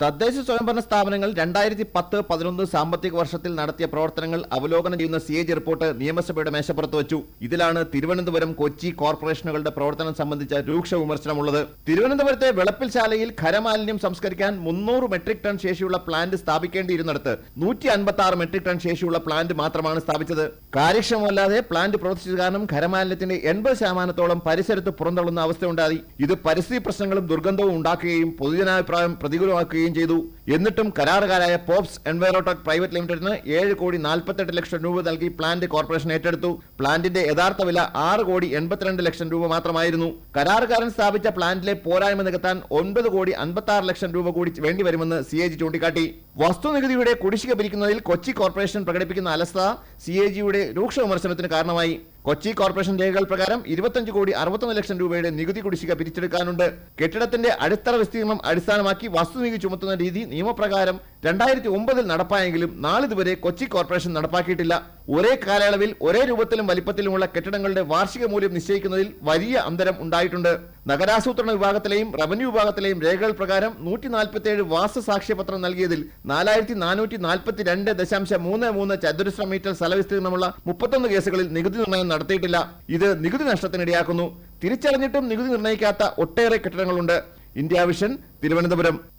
തദ്ദേശ സ്വയംഭരണ സ്ഥാപനങ്ങൾ രണ്ടായിരത്തി പത്ത് പതിനൊന്ന് സാമ്പത്തിക വർഷത്തിൽ നടത്തിയ പ്രവർത്തനങ്ങൾ അവലോകനം ചെയ്യുന്ന സി എജി റിപ്പോർട്ട് നിയമസഭയുടെ മേശപ്പുറത്ത് വെച്ചു. ഇതിലാണ് തിരുവനന്തപുരം കൊച്ചി കോർപ്പറേഷനുകളുടെ പ്രവർത്തനം സംബന്ധിച്ച രൂക്ഷ വിമർശനമുള്ളത്. തിരുവനന്തപുരത്തെ വെളപ്പിൽ ശാലയിൽ ഖരമാലിന്യം സംസ്കരിക്കാൻ മുന്നൂറ് മെട്രിക് ടൺ ശേഷിയുള്ള പ്ലാന്റ് സ്ഥാപിക്കേണ്ടിയിരുന്നിടത്ത് നൂറ്റി അൻപത്തി ആറ് മെട്രിക് ടൺ ശേഷിയുള്ള പ്ലാന്റ് മാത്രമാണ് സ്ഥാപിച്ചത്. കാര്യക്ഷമമല്ലാതെ പ്ലാന്റ് പ്രവർത്തിച്ചത് കാരണം ഖരമാലിന്യത്തിന്റെ എൺപത് ശതമാനത്തോളം പരിസരത്ത് പുറന്തള്ളുന്ന അവസ്ഥ ഉണ്ടായി ഇത് പരിസ്ഥിതി പ്രശ്നങ്ങളും ദുർഗന്ധവും ഉണ്ടാക്കുകയും പൊതുജനാഭിപ്രായം പ്രതികൂലമാക്കുകയും ചെയ്തു. എന്നിട്ടും കരാറുകാരായ പോപ്സ് എൻവയറോടെക് പ്രൈവറ്റ് ലിമിറ്റഡിന് ഏഴ് കോടി നാൽപ്പത്തെട്ട് ലക്ഷം രൂപ നൽകി പ്ലാന്റ് കോർപ്പറേഷൻ ഏറ്റെടുത്തു. പ്ലാന്റിന്റെ യഥാർത്ഥ വില ആറ് കോടി എൺപത്തിരണ്ട് ലക്ഷം രൂപ മാത്രമായിരുന്നു. കരാറുകാരൻ സ്ഥാപിച്ച പ്ലാന്റിലെ പോരായ്മ നികത്താൻ ഒൻപത് കോടി അൻപത്തി ആറ് ലക്ഷം രൂപ കൂടി വേണ്ടിവരുമെന്ന് സി എ ജി ചൂണ്ടിക്കാട്ടി. വസ്തുനികുതിയുടെ കുടിശ്ശിക പിരിക്കുന്നതിൽ കൊച്ചി കോർപ്പറേഷൻ പ്രകടിപ്പിക്കുന്ന അലസത സി എ ജിയുടെ രൂക്ഷ വിമർശനത്തിന് കാരണമായി. കൊച്ചി കോർപ്പറേഷൻ രേഖകൾ പ്രകാരം ഇരുപത്തഞ്ച് കോടി അറുപത്തൊന്ന് ലക്ഷം രൂപയുടെ നികുതി കുടിശ്ശിക പിരിച്ചെടുക്കാനുണ്ട്. കെട്ടിടത്തിന്റെ അടിത്തറ വിസ്തീർണം അടിസ്ഥാനമാക്കി വസ്തുനികുതി ചുമത്തുന്ന രീതി നിയമപ്രകാരം രണ്ടായിരത്തി ഒമ്പതിൽ നടപ്പായെങ്കിലും നാളിതുവരെ കൊച്ചി കോർപ്പറേഷൻ നടപ്പാക്കിയിട്ടില്ല. ഒരേ കാലയളവിൽ ഒരേ രൂപത്തിലും വലിപ്പത്തിലുമുള്ള കെട്ടിടങ്ങളുടെ വാർഷിക മൂല്യം നിശ്ചയിക്കുന്നതിൽ വലിയ അന്തരം ഉണ്ടായിട്ടുണ്ട്. നഗരാസൂത്രണ വിഭാഗത്തിലെയും റവന്യൂ വിഭാഗത്തിലെയും രേഖകൾ പ്രകാരം നൂറ്റി നാൽപ്പത്തി ഏഴ് വാസസാക്ഷ്യപത്രം നൽകിയതിൽ നാലായിരത്തി നാനൂറ്റി നാൽപ്പത്തി രണ്ട് ദശാംശം മൂന്ന് മൂന്ന് ചതുരശ്ര മീറ്റർ സ്ഥലവിസ്തീർണമുള്ള മുപ്പത്തൊന്ന് കേസുകളിൽ നികുതി നിർണയം നടത്തിയിട്ടില്ല. ഇത് നികുതി നഷ്ടത്തിനിടയാക്കുന്നു. തിരിച്ചറിഞ്ഞിട്ടും നികുതി നിർണയിക്കാത്ത ഒട്ടേറെ കെട്ടിടങ്ങളുണ്ട്. India vision Thiruvananthapuram.